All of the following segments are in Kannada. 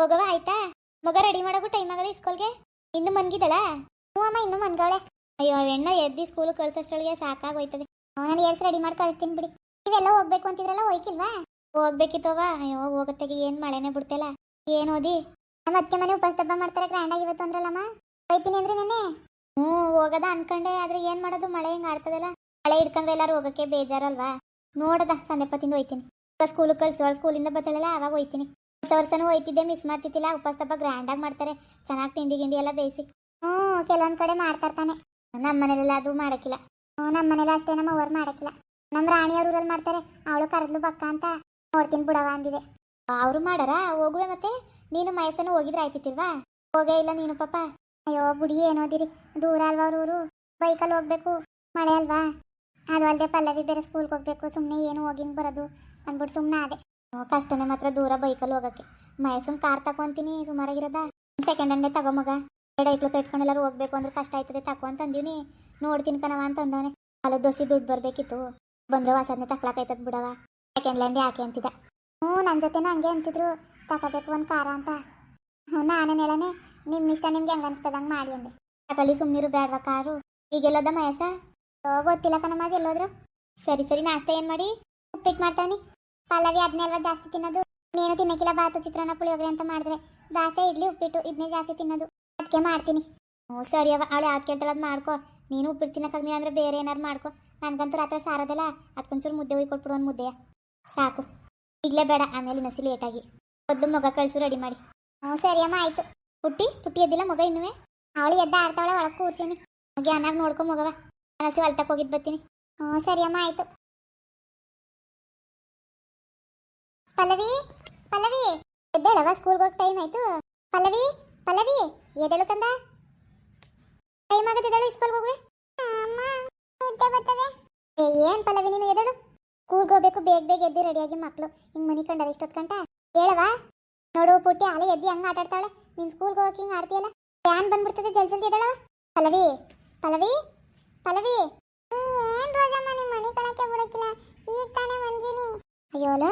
ಹೋಗವ ಆಯ್ತಾ? ಮಗ ರೆಡಿ ಮಾಡೋಕು ಟೈಮ್ ಆಗದೆ ಸ್ಕೂಲ್ಗೆ ಇನ್ನು ಮನ್ಗಿದಳ ಹ್ಞೂ ಅಮ್ಮ, ಇನ್ನು ಮನ್ಗವಳೆ. ಅಯ್ಯೋ ಅವೆಣ್ಣ ಎದ್ದಿ ಸ್ಕೂಲ್ ಕಳ್ಸೋಷ್ಟೊಳಗೆ ಸಾಕಾಗೋಯ್ತದೆ. ನಾನು ಏರ್ಸ್ ರೆಡಿ ಮಾಡಿ ಕಳಿಸ್ತೀನಿ ಬಿಡಿ. ನೀವೆಲ್ಲ ಹೋಗ್ಬೇಕು ಅಂತಿದ್ರಲ್ಲ, ಹೋಯ್ಕಿಲ್ವಾ? ಹೋಗ್ಬೇಕಿತ್ತವ ಅಯ್ಯೋ ಹೋಗತ್ತೆಗೆ ಏನ್ ಮಳೆನೆ ಬಿಡ್ತಲ್ಲ ಏನ್ ಓದಿ? ನಮ್ಮ ಅತ್ತೆ ಮನೆ ಉಪವಾಸ ದಬ್ಬ ಮಾಡ್ತಾರೆ ಗ್ರ್ಯಾಂಡ್ ಆಗಿ ಇವತ್ತು ಅಂದ್ರಲ್ಲಮ್ಮ? ಹೋಯ್ತೀನಿ ಅಂದ್ರೆ ನೆನೆ ಹ್ಞೂ, ಹೋಗದ ಅನ್ಕೊಂಡೆ, ಆದ್ರೆ ಏನ್ ಮಾಡೋದು? ಮಳೆ ಹಿಂಗ್ ಆಡ್ತದಲ್ಲ? ಮಳೆ ಹಿಡ್ಕೊಂಡ್ರೆ ಎಲ್ಲಾರು ಹೋಗಕ್ಕೆ ಬೇಜಾರಲ್ವಾ? ನೋಡದ ಸಂದೆ ಪತ್ತಿಂದ ಹೋಯ್ತೀನಿ. ಸ್ಕೂಲ್ ಕಳ್ಸೋಳ ಸ್ಕೂಲಿಂದ ಬತ್ತಳಲ್ಲ ಅವಾಗ ಹೋಯ್ತೀನಿ. ಹೊಸ ಹೋಯ್ತಿದ್ದೆ ಮಿಸ್ ಮಾಡ್ತಿತ್ತಿಲ್ಲ ಉಪವಾಸ ತಪ್ಪ ಗ್ರ್ಯಾಂಡ್ ಆಗಿ ಮಾಡ್ತಾರೆ. ಚೆನ್ನಾಗಿ ತಿಂಡಿ ಗಿಂಡಿ ಎಲ್ಲ ಬೇಯಿಸಿ. ಹ್ಞೂ, ಕೆಲವೊಂದ್ ಕಡೆ ಮಾಡ್ತಾರ್ತಾನೆ ನಮ್ಮ ಮನೇಲೆಲ್ಲ ಅದು ಮಾಡಕ್ಕಿಲ್ಲ ಹ್ಞೂ ನಮ್ಮ ಮನೇಲಿ ಅಷ್ಟೇ, ನಮ್ಮ ಅವ್ರು ಮಾಡಕ್ಕಿಲ್ಲ ನಮ್ಮ ರಾಣಿಯವ್ರ ಊರಲ್ಲಿ ಮಾಡ್ತಾರೆ, ಅವಳು ಕರೆದ್ಲು ಬಕ್ಕ ಅಂತ ನೋಡ್ತೀನಿ ಬಿಡವ ಅಂದಿದೆ. ಅವರು ಮಾಡಾರ? ಹೋಗುವೆ ಮತ್ತೆ? ನೀನು ಮಯಸ್ಸನ್ನು ಹೋಗಿದ್ರೆ ಆಯ್ತಿತ್ತಿಲ್ವಾ? ಹೋಗೇ ಇಲ್ಲ ನೀನು ಪಾಪ. ಅಯ್ಯೋ, ಬುಡಿ ಏನೋದಿರಿ ದೂರ ಅಲ್ವಾ ಅವ್ರ ಊರು? ಬೈಕಲ್ಲಿ ಹೋಗ್ಬೇಕು, ಮಳೆ ಅಲ್ವಾ? ಅದು ಅಲ್ಲದೆ ಪಲ್ಲವಿ ಬೇರೆ ಸ್ಕೂಲ್ಗೆ ಹೋಗ್ಬೇಕು ಸುಮ್ಮನೆ ಏನು ಹೋಗಿಂಗ್ ಬರೋದು ಅಂದ್ಬಿಟ್ಟು ಸುಮ್ಮನೆ ಅದೇ ಕಷ್ಟನೇ ಮಾತ್ರ ದೂರ ಬೈಕಲ್ಲಿ ಹೋಗಕ್ಕೆ. ಮೈಸೂರು ಕಾರ್ ತಗೊಂತೀನಿ ಸುಮಾರಾಗಿರೋದ ಸೆಕೆಂಡ್ ಹ್ಯಾಂಡೇ ತಗೋ ಮಗ. ಎರಡು ಐಕ್ಳು ಎಲ್ಲರೂ ಹೋಗ್ಬೇಕು ಅಂದ್ರೆ ಕಷ್ಟ ಆಯ್ತದೆ, ತಕೋ ಅಂತ ನೋಡ್ತೀನಿ ಕಣವ ಅಂತ ಅಂದವನೆ ಅಲ್ಲ ದೋಸಿ ದುಡ್ಡು ಬರಬೇಕಿತ್ತು. ಬಂದ್ರೆ ಹೊಸದನ್ನೇ ತಕ್ಲಾಕೈತದ ಬಿಡವ ಸೆಕೆಂಡ್ ಲ್ಯಾಂಡ್ ಯಾಕೆ ಅಂತಿದ್ದ. ಹ್ಞೂ ನನ್ನ ಜೊತೆನೂ ಹಂಗೆ ಅಂತಿದ್ರು. ತಗೋಬೇಕು ಒಂದು ಕಾರ ಅಂತ. ಹ್ಞೂ, ನಾನೇನು ಹೇಳನೆ? ನಿಮ್ಮ ಇಷ್ಟ ನಿಮ್ಗೆ ಹೆಂಗೆ ಅನಿಸ್ತದ ಹಂಗೆ ಮಾಡಿ ಅಂದೆ. ತಗೊಳ್ಳಿ ಸುಮ್ಮನಿರು ಬೇಡವಾ ಕಾರು. ಈಗೆಲ್ಲೋದ ಮಯಸ ಗೊತ್ತಿಲ್ಲ ಕಣಮ್ಮ ಎಲ್ಲೋದ್ರು. ಸರಿ ಸರಿ, ನಾಷ್ಟ ಏನು ಮಾಡಿ? ಉಪ್ಪಿಟ್ಟು ಮಾಡ್ತಾವನಿ. ಪಲ್ಲವಿ ಅದನ್ನೇ ಅಲ್ವಾ ಜಾಸ್ತಿ ತಿನ್ನೋದು. ನೀನು ತಿನ್ನಕ್ಕಿಲ್ಲ ಬಾತು ಚಿತ್ರಾನ್ನ, ಪುಳಿಯೋಗರೆ ಅಂತ ಮಾಡಿದ್ರೆ ದಾಸೆ, ಇಡ್ಲಿ, ಉಪ್ಪಿಟ್ಟು ಇದನ್ನೇ ಜಾಸ್ತಿ ತಿನ್ನೋದು. ಅದಕ್ಕೆ ಮಾಡ್ತೀನಿ. ಹ್ಞೂ, ಸರಿ ಅವ ಅವಳು ಯಾವ್ದು ಕೇಳ್ತಾಳೆ ಅದು ಮಾಡ್ಕೋ. ನೀನು ಉಪ್ಪಿಟ್ಟು ತಿನ್ನಕ್ಕಾಗ್ಲಿಲ್ಲ ಅಂದ್ರೆ ಬೇರೆ ಏನಾರು ಮಾಡ್ಕೊ. ನನಗಂತೂ ರಾತ್ರಿ ಸಾರದಲ್ಲ ಅದಕ್ಕೊಂಚೂರು ಮುದ್ದೆ ಹೋಗಿ ಕೊಟ್ಬಿಡು ಒಂದು ಮುದ್ದೆಯ. ಸಾಕು. ಇಡ್ಲೇ ಬೇಡ, ಆಮೇಲೆ ಇನ್ನೊಸಿ ಲೇಟಾಗಿ. ಮೊದಲು ಮಗ ಕಳಿಸು, ರೆಡಿ ಮಾಡಿ. ಹ್ಞೂ, ಸರಿ ಅಮ್ಮ, ಆಯ್ತು. ಪುಟ್ಟಿ ಪುಟ್ಟಿ ಎದ್ದಿಲ್ಲ ಮಗ ಇನ್ನುವೆ? ಅವಳು ಎದ್ದ ಆಡ್ತಾವಳೆ ಒಳಗೆ ಕೂರ್ಸೀನಿ. ಅನ್ನಾಗ ನೋಡ್ಕೊ ಮಗವ. ಅನಸಿ ಹೊಲ್ತಕ್ಕೆ ಹೋಗಿದ್ದು ಬರ್ತೀನಿ ಹ್ಞೂ, ಸರಿ ಅಮ್ಮ, ಆಯ್ತು. ಪಲ್ಲವಿ ಪಲ್ಲವಿ. ಎದ್ದೇಳವ ಸ್ಕೂಲ್ಗೆ ಹೋಗಿ ಟೈಮ್ ಆಯ್ತು. ಪಲ್ಲವಿ ಪಲ್ಲವಿ. ಎದ್ದೇಳು ಕಂದ. ಟೈಮ್ ಆಗತ್ತಿದ್ದಾಳು ಸ್ಕೂಲ್ಗೆ ಹೋಗುವೆ. ಏನ್ ಪಲ್ಲವಿ ನೀನು ಎದ್ದೇಳು? ಸ್ಕೂಲ್ಗೆ ಹೋಗ್ಬೇಕು, ಬೇಗ ಬೇಗ ಎದ್ದು ರೆಡಿಯಾಗಿ ಮಕ್ಕಳು ಹಿಂಗೆ ಮನಿ ಕಂಡಾರ ಇಷ್ಟೊತ್ತು ಗಂಟ? ಹೇಳವ ನೋಡು, ಪುಟ್ಟಿ ಅಲೆ ಎದ್ದು ಹಂಗೆ ಆಟ ಆಡ್ತಾಳೆ. ನೀನು ಸ್ಕೂಲ್ಗೆ ಹೋಗಕ್ಕೆ ಹಿಂಗ್ ಆಡ್ತೀಯಲ್ಲ? ಫ್ಯಾನ್ ಬಂದ್ಬಿಡ್ತದೆ ಜಲ್ ಜಲ್ದಿ ಎದ್ದೇಳವ ಪಲ್ಲವಿ ಪಲ್ಲವಿ ಪಲ್ಲವಿ. ಏನ್ ರೋಜಮ್ಮ ನಿಮ್ಮ ಮನೆ ಕಳಕ್ಕೆ ಬಿಡಕ್ಕಿಲ್ಲ? ಈಗ ತಾನೇ ಮನ್ಗಿನಿ ಅಯ್ಯೋಲ,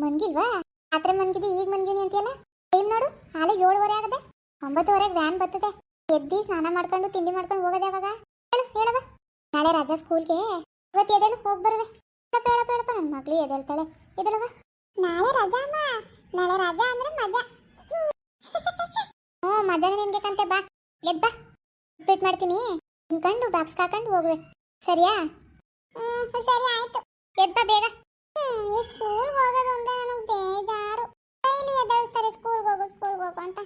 ಮನ್ಗಿಲ್ವಾ? ಆತ್ರ ಮನ್ಗಿದಿ ಈಗ ಮನ್ಗಿನಿ ಅಂತೀಯಲ್ಲ? ಟೈಮ್ ನೋಡು ಹಾಲೆ ಏಳುವರೆ ಆಗದೆ. ಒಂಬತ್ತುವರೆಗೆ ವ್ಯಾನ್ ಬರ್ತದೆ ಎದ್ದಿ ಸ್ನಾನ ಮಾಡ್ಕೊಂಡು ತಿಂಡಿ ಮಾಡ್ಕೊಂಡು ಹೋಗೋದೆ ಯಾವಾಗ? ಹೇಳು ಹೇಳವ ನಾಳೆ ರಜಾ ಸ್ಕೂಲ್ಗೆ ಇವತ್ತು ಎದ್ದೇಳು, ಹೋಗಿ ಬರುವೆ. ಹೇಳಪ್ಪ ಹೇಳಪ್ಪ ಹೇಳಪ್ಪ. ನನ್ನ ಮಗಳು ಎದ್ದೇಳ್ತಾಳೆ. ಎದಳವ ನಾಳೆ ರಜಾ ಅಮ್ಮ. ನಾಳೆ ರಜಾ ಅಂದ್ರೆ ಮಜಾ. ಹ್ಞೂ ಮಜಾನೆ ನಿನ್ಗೆ ಕಂತೆ, ಬಾ. ಎದ್ ಬಾ. ಉಪ್ಪಿಟ್ಟು ಮಾಡ್ತೀನಿ. ತಿನ್ಕೊಂಡು ಬಾಕ್ಸ್ ಹಾಕೊಂಡು ಹೋಗುವೆ. ಸರಿಯಾ? ಸರಿ, ಆಯ್ತು. ಎದ್ ಬಾ ಬೇಗ. ಸ್ಕೂಲ್ಗೆ ಹೋಗೋದು ಅಂದ್ರೆ ನನಗೆ ಬೇಜಾರು. ಡೈಲಿ ಎದ್ದೇಳಿಸ್ತಾರೆ ಸ್ಕೂಲ್ಗೆ ಹೋಗು ಸ್ಕೂಲ್ ಹೋಗು ಅಂತ.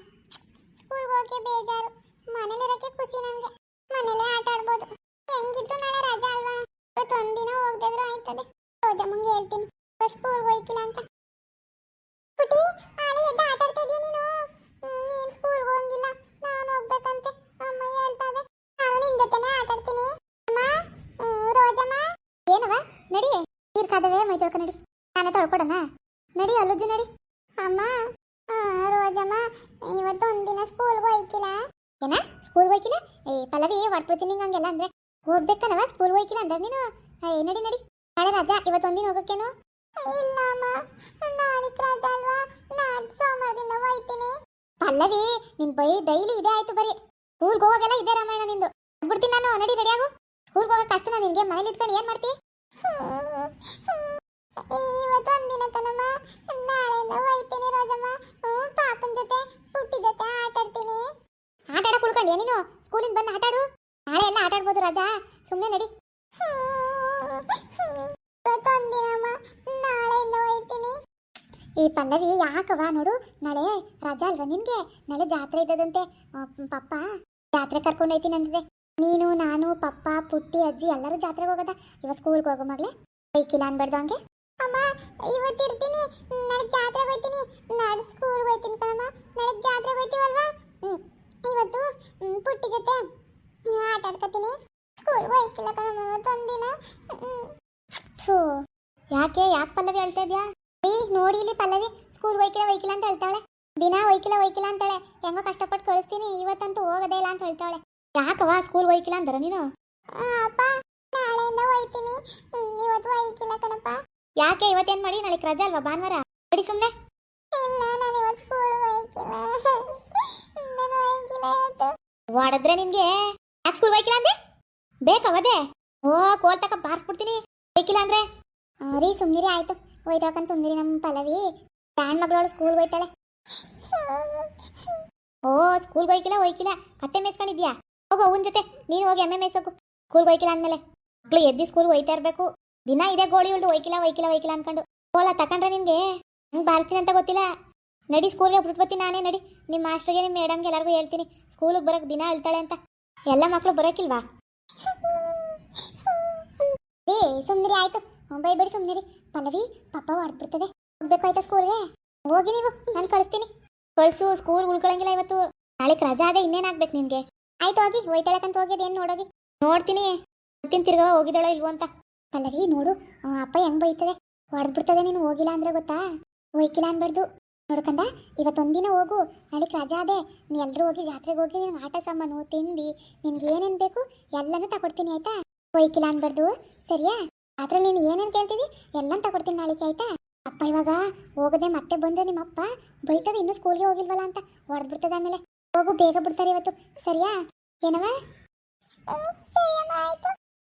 ಸ್ಕೂಲ್ಗೆ ಹೋಗಕ್ಕೆ ಬೇಜಾರು. ಮನೇಲಿರೋಕ್ಕೆ ಖುಷಿ ನನಗೆ ಮನೇಲೇ ಆಟ ಆಡ್ಬೋದು. ಹೆಂಗಿದ್ರು ನಾಳೆ ರಜಾ ಅಲ್ವಾ? ಇವತ್ತು ಒಂದಿನ ಹೋಗದಿದ್ರು ಆಯ್ತದೆ. ರೋಜಮ್ಮಂಗೆ ಹೇಳ್ತೀನಿ. ಸ್ಕೂಲ್ಗೆ ಹೋಯ್ಕಿಲ್ಲ ಅಂತ. ಕುಟಿ ಆಲೆ ಎದ್ದ ಆಟ ಆಡ್ತಾ ನೀನು? ಸ್ಕೂಲ್ಗೆ ಹೋಗಿಲ್ಲ. ನಾನು ಹೋಗ್ಬೇಕಂತೆ. ಅಮ್ಮ ಹೇಳ್ತಾ ನಾನು ಅಮ್ಮ ರೋಜಮ್ಮ. ಏನವ ನಡಿ. ನೀರ್ ಮೈ ತೊಳ್ಕ ನಡಿ. ನಾನೇ ತೊಳ್ಕೊಡಣ? ನಡಿ ಅಲ್ಲುಜು ನಡಿ. ಅಮ್ಮ ಆ, ರೋಜಮ್ಮ ಇವತ್ತು ಒಂದಿನ ಸ್ಕೂಲ್ಗೆ ಹೋಯ್ಕಿಲ್ಲ? ಏನ ಸ್ಕೂಲ್ ಹೋಯ್ಕಿಲ್ಲ? ಏ ಪಲ್ಲವಿ ಹೊಡ್ಬಿಡ್ತೀನಿ ನಿಂಗೆ ಹಂಗೆಲ್ಲ ಅಂದ್ರೆ. ಹೋಗ್ಬೇಕನವ ಸ್ಕೂಲ್ ಹೋಯ್ಕಿಲ್ಲ ಅಂದ್ರೆ ನೀನು? ಏ ನಡಿ ನಡಿ. ನಾಳೆ ರಜಾ ಇವತ್ತು ಒಂದಿನ ಹೋಗಕ್ಕೇನು? ಇಲ್ಲ ಅಮ್ಮ ನಾಳೆ ರಜಾ ಅಲ್ವಾ? ನಾಡ್ ಸೋಮವಾರದಿಂದ ಹೋಯ್ತೀನಿ. ಪಲ್ಲವಿ ನಿನ್ ಬೈ ಡೈಲಿ ಇದೇ ಆಯ್ತು ಬರೀ. ಸ್ಕೂಲ್ಗೆ ಹೋಗಲ್ಲ ಇದೆ ರಾಮಾಯಣ ನಿಂದು. ಬಿಡ್ತೀನಿ ನಾನು. ನಡಿ ರೆಡಿ ಆಗು. ಸ್ಕೂಲ್ಗೆ ಹೋಗೋಕೆ ಕಷ್ಟ ನಿನ್ಗೆ ಮನೇಲಿ ಇಟ್ಕೊಂಡು ಏನ್ ಮಾಡ್ತಿ? ಇವತ್ತು ಒಂದಿನ ಕಣಮ್ಮ ನಾಳೆಯಿಂದ ಹೋಯ್ತೀನಿ ರೋಜಮ್ಮ. ಪಾಪನ್ ಜೊತೆ ಪುಟ್ಟಿ ಜೊತೆ ಆಟ ಆಡ್ತೀನಿ ಆಟ ಆಡಕ್ ಉಳ್ಕೊಂಡ್ಯಾ ನೀನು? ಸ್ಕೂಲಿಂದ ಬಂದು ಆಟ ಆಡು ನಾಳೆ ಎಲ್ಲ ಆಟ ಆಡ್ಬೋದು ರಾಜಾ. ಸುಮ್ಮನೆ ನಡಿ. ಇವತ್ತೊಂದಿನಮ್ಮ ನಾಳೆಯಿಂದ ಹೋಯ್ತೀನಿ. ಈ ಪಲ್ಲವಿ ಯಾಕವ ನೋಡು? ನಾಳೆ ರಜಾ ಅಲ್ವಾ ನಿನ್ಗೆ? ನಾಳೆ ಜಾತ್ರೆ ಇದ್ದದಂತೆ. ಪಪ್ಪ ಜಾತ್ರೆ ಕರ್ಕೊಂಡು ಹೋಯ್ತೀನಿ ಅಂದಿದೆ ನೀನು ನಾನು ಪಪ್ಪ ಪುಟ್ಟಿ ಅಜ್ಜಿ ಎಲ್ಲರೂ ಜಾತ್ರೆಗೆ ಹೋಗೋದ? ಇವತ್ತು ಸ್ಕೂಲ್ಗೆ ಹೋಗೋ ಮಗಳೇ. ಬೈಕಿಲ್ಲ ಅನ್ಬಾರ್ದು ಹಂಗೆ? ಅಮ್ಮ, ಇವತ್ತು ಇರ್ತೀನಿ. ನಾಳೆ ಜಾತ್ರೆ ಹೋಗ್ತೀನಿ. ನಾಳೆ ಸ್ಕೂಲ್ ಹೋಗ್ತೀನಿ ಕಣಮ್ಮ. ನಾಳೆ ಜಾತ್ರೆ ಹೋಯ್ತೀವಲ್ವಾ ಹ್ಮ್. ಇವತ್ತು ಪುಟ್ಟಿ ಜೊತೆ ಆಟ ಆಡ್ಕೊತೀನಿ. ಸ್ಕೂಲ್ ಹೋಯ್ಕಿಲ್ಲ ಕಣಮ್ಮ ಇವತ್ತೊಂದಿನ ಒಂದಿನ ಯಾಕೆ ಯಾಕೆ ಪಲ್ಲವಿ ಹೇಳ್ತಾ ಇದ್ಯಾ? ಈ ನೋಡಿ ಇಲ್ಲಿ ಪಲ್ಲವಿ. ಸ್ಕೂಲ್ ಹೋಯ್ಕಿಲ್ಲ ಹೋಯ್ಕಿಲ್ಲ ಅಂತ ಹೇಳ್ತಾಳೆ. ದಿನ ಹೋಯ್ಕಿಲ್ಲ ಹೋಯ್ಕಿಲ್ಲ ಅಂತಾಳೆ. ಹೆಂಗೋ ಕಷ್ಟಪಟ್ಟು ಕಳಿಸ್ತೀನಿ. ಇವತ್ತಂತೂ ಹೋಗೋದೇ ಇಲ್ಲ ಅಂತ ಹೇಳ್ತಾಳೆ. ಯಾಕವ ಸ್ಕೂಲ್ ಹೋಯ್ಕಿಲ್ಲ ಅಂದ್ರ ನೀನು? ಅಪ್ಪ, ನಾಳೆಯಿಂದ ಹೋಯ್ತೀನಿ. ಇವತ್ತು ಹೋಯ್ಕಿಲ್ಲ ಕಣಪ್ಪ. ಯಾಕೆ ಇವತ್ತೇನ್ ಮಾಡಿ? ನಾಳೆ ರಜಾ ಅಲ್ವಾ? ಭಾನುವಾರ. ಬಿಡಿ ಸುಮ್ಮನೆ ಹೊಡೆದ್ರೆ ನಿನ್ಗೆ? ಯಾಕೆ ಸ್ಕೂಲ್ ಹೋಯ್ಕಿಲ್ಲ ಅಂದೆ? ಬೇಕವದೆ ಓ ಕೋಲ್ ತಕ ಬಾರಿಸ್ಬಿಡ್ತೀನಿ. ಬೇಕಿಲ್ಲ ಅಂದ್ರೆ? ರೀ ಸುಮ್ನಿರಿ ಆಯ್ತು. ಹೋಯ್ತಾಕಂತ ಸುಮ್ನಿರಿ ನಮ್ಮ ಪಲ್ಲವಿ. ಡ್ಯಾನ್ ಮಗಳವಳು ಸ್ಕೂಲ್ ಹೋಯ್ತಾಳೆ. ಓ ಸ್ಕೂಲ್ ಹೋಯ್ಕಿಲ್ಲ ಹೋಯ್ಕಿಲ್ಲ. ಕತ್ತೆ ಮೇಯ್ಸ್ಕೊಂಡಿದ್ಯಾ? ಹೋಗು ಅವನ ಜೊತೆ. ನೀನು ಹೋಗಿ ಎಮ್ಮೆ ಮೇಯ್ಸೋಕು. ಸ್ಕೂಲ್ ಹೋಯ್ಕಿಲ್ಲ ಅಂದ್ಮೇಲೆ. ಮಕ್ಳು ಎದ್ದು ಸ್ಕೂಲ್ ಹೋಯ್ತಾ ಇರ್ಬೇಕು. ದಿನ ಇದೇ ಗೋಳಿ ಉಳ್ದು ಒಯ್ಕಿಲ್ಲ ಒಯ್ಕಿಲ್ಲ ಒಯ್ಕಿಲ್ಲ ಅನ್ಕೊಂಡು. ಓಲ ತಕೊಂಡ್ರೆ ನಿಮ್ಗೆ? ಹಂಗೆ ಬಾರ್ತೀನಿ ಅಂತ ಗೊತ್ತಿಲ್ಲ. ನಡಿ ಸ್ಕೂಲ್ಗೆ ಬಿಟ್ಬತ್ತೀನಿ ನಾನೇ, ನಡಿ. ನಿಮ್ಮ ಮಾಸ್ಟರ್ಗೆ ನಿಮ್ಮ ಮೇಡಮ್ಗೆ ಎಲ್ಲರಿಗೂ ಹೇಳ್ತೀನಿ. ಸ್ಕೂಲಿಗೆ ಬರೋಕೆ ದಿನ ಹೇಳ್ತಾಳೆ ಅಂತ. ಎಲ್ಲ ಮಕ್ಕಳು ಬರೋಕಿಲ್ವಾ? ಏ, ಸುಮ್ನಿರಿ, ಆಯ್ತು. ಬಿಡಿ ಸುಮ್ನಿರಿ. ಪಲ್ಲವಿ ಪಾಪ ಹೊಡ್ಬಿಡ್ತದೆ ಹೋಗ್ಬೇಕು ಆಯ್ತಾ ಸ್ಕೂಲ್ಗೆ ಹೋಗಿ ನೀವು, ನಾನು ಕಳಿಸ್ತೀನಿ. ಕಳ್ಸು ಸ್ಕೂಲ್ ಉಳ್ಕೊಳಂಗಿಲ್ಲ ಇವತ್ತು. ನಾಳೆ ರಜಾ ಅದೇ ಇನ್ನೇನಾಗ್ಬೇಕು ನಿನಗೆ ಆಯ್ತು ಹೋಗಿ ಹೋಯ್ತಾಳಕಂತ ಹೋಗಿ ಏನ್ ನೋಡೋಗಿ. ನೋಡ್ತೀನಿ. ಗೊತ್ತಿನ ತಿರ್ಗವ, ಹೋಗಿದ್ದಾಳೋ ಇಲ್ವೋ ಅಂತ. ಪಲ್ಲವಿ ನೋಡು ಅಪ್ಪ ಹೆಂಗ್ ಬೈತದೆ. ಹೊಡೆದ್ಬಿಡ್ತದೆ ನೀನು ಹೋಗಿಲ್ಲ ಅಂದ್ರೆ ಗೊತ್ತಾ? ಹೋಯ್ಕಿಲ್ಲ ಅನ್ಬಾರ್ದು. ನೋಡ್ಕಂದ ಇವತ್ತೊಂದಿನ ಹೋಗು. ನಾಳೆ ರಜಾ ಅದೇ. ನೀ ಎಲ್ಲರೂ ಹೋಗಿ ಜಾತ್ರೆಗೆ ಹೋಗಿ ನಿನ್ಗೆ ಆಟ ಸಾಮಾನು ತಿಂಡಿ ನಿನ್ಗೆ ಏನೇನು ಬೇಕು ಎಲ್ಲನೂ ತಗೊಡ್ತೀನಿ ಆಯ್ತಾ? ಹೋಯ್ಕಿಲ್ಲ ಅನ್ಬಾರ್ದು. ಸರಿಯಾ? ಆದ್ರೆ ನೀನು ಏನೇನು ಕೇಳ್ತಿದಿ ಎಲ್ಲನೂ ತಗೊಡ್ತೀನಿ ನಾಳೆಗೆ ಆಯ್ತಾ? ಅಪ್ಪ ಇವಾಗ ಹೋಗದೆ ಮತ್ತೆ ಬಂದ್ರೆ ನಿಮ್ಮ ಅಪ್ಪ ಬೈತದೆ ಇನ್ನೂ ಸ್ಕೂಲ್ಗೆ ಹೋಗಿಲ್ವಲ್ಲ ಅಂತ. ಹೊಡೆದ್ಬಿಡ್ತದೆ ಆಮೇಲೆ. ಹೋಗು ಬೇಗ ಬಿಡ್ತಾರೆ ಇವತ್ತು. ಸರಿಯಾ? ಏನವ?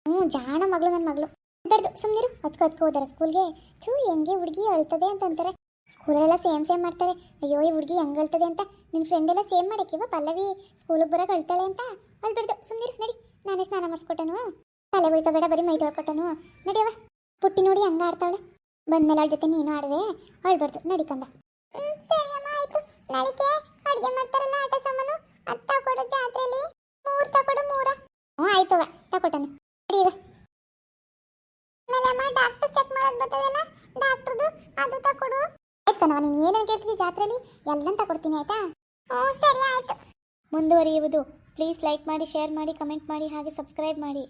ಹ್ಞೂ ಜಾಣ ಮಗಳು ನನ್ನ ಮಗಳು. ಬೇಡ್ದು ಸುಮ್ಮನಿರು ಹತ್ಕೊ ಹತ್ಕೊ ಹೋದಾರೆ ಸ್ಕೂಲ್ಗೆ ಥೂ, ಹೆಂಗೆ ಹುಡುಗಿ ಅಳ್ತದೆ ಅಂತ ಅಂತಾರೆ. ಸ್ಕೂಲೆಲ್ಲ ಸೇಮ್ ಸೇಮ್ ಮಾಡ್ತಾರೆ. ಅಯ್ಯೋ, ಈ ಹುಡುಗಿ ಹೆಂಗೆ ಅಳ್ತದೆ ಅಂತ. ನಿನ್ನ ಫ್ರೆಂಡ್ ಎಲ್ಲ ಸೇಮ್ ಮಾಡಕ್ಕಿವ ಪಲ್ಲವಿ ಸ್ಕೂಲಿಗೆ ಬರೋಕೆ ಅಳ್ತಾಳೆ ಅಂತ. ಅಳ್ಬಿಡ್ದು ಸುಮ್ಮನಿರು ನಡಿ. ನಾನೇ ಸ್ನಾನ ಮಾಡಿಸ್ಕೊಟ್ಟನು. ತಲೆ ಹೋಯ್ಕೋಬೇಡ ಬರೀ ಮೈ ತೊಳ್ಕೊಟ್ಟನು. ನಡಿಯವ ಪುಟ್ಟಿ ನೋಡಿ ಹಂಗೆ ಆಡ್ತಾಳೆ. ಬಂದ್ಮೇಲೆ ಅವಳ ಜೊತೆ ನೀನು ಆಡುವೆ. ಅಳ್ಬಾರ್ದು. ನಡಿಕಂದ ಅಮ್ಮ, ಆಯ್ತು. ಅಡುಗೆ ಮಾಡ್ತಾರಲ್ಲ ಜಾತ್ರೆಲಿ. ಮೂರು ಹ್ಞೂ ಆಯ್ತವ ತಕೊಟ್ಟನು. ಆಮೇಲೆ ಡಾಕ್ಟರ್ ಚೆಕ್ ಮಾಡೋದು ಬರ್ತದಲ್ಲ ಡಾಕ್ಟರ್ದು ಅದು ತಕೊಡು. ಆಯ್ತು ಕಣವ ನೀನು ಏನೇನು ಕೇಳ್ತೀನಿ ಜಾತ್ರೆಲಿ? ಎಲ್ಲನೂ ತಕೊಡ್ತೀನಿ, ಆಯ್ತಾ? ಹ್ಞೂ, ಸರಿ, ಆಯ್ತು. ಮುಂದುವರಿಯುವುದು. ಪ್ಲೀಸ್ ಲೈಕ್ ಮಾಡಿ ಶೇರ್ ಮಾಡಿ ಕಮೆಂಟ್ ಮಾಡಿ, ಹಾಗೆ ಸಬ್ಸ್ಕ್ರೈಬ್ ಮಾಡಿ.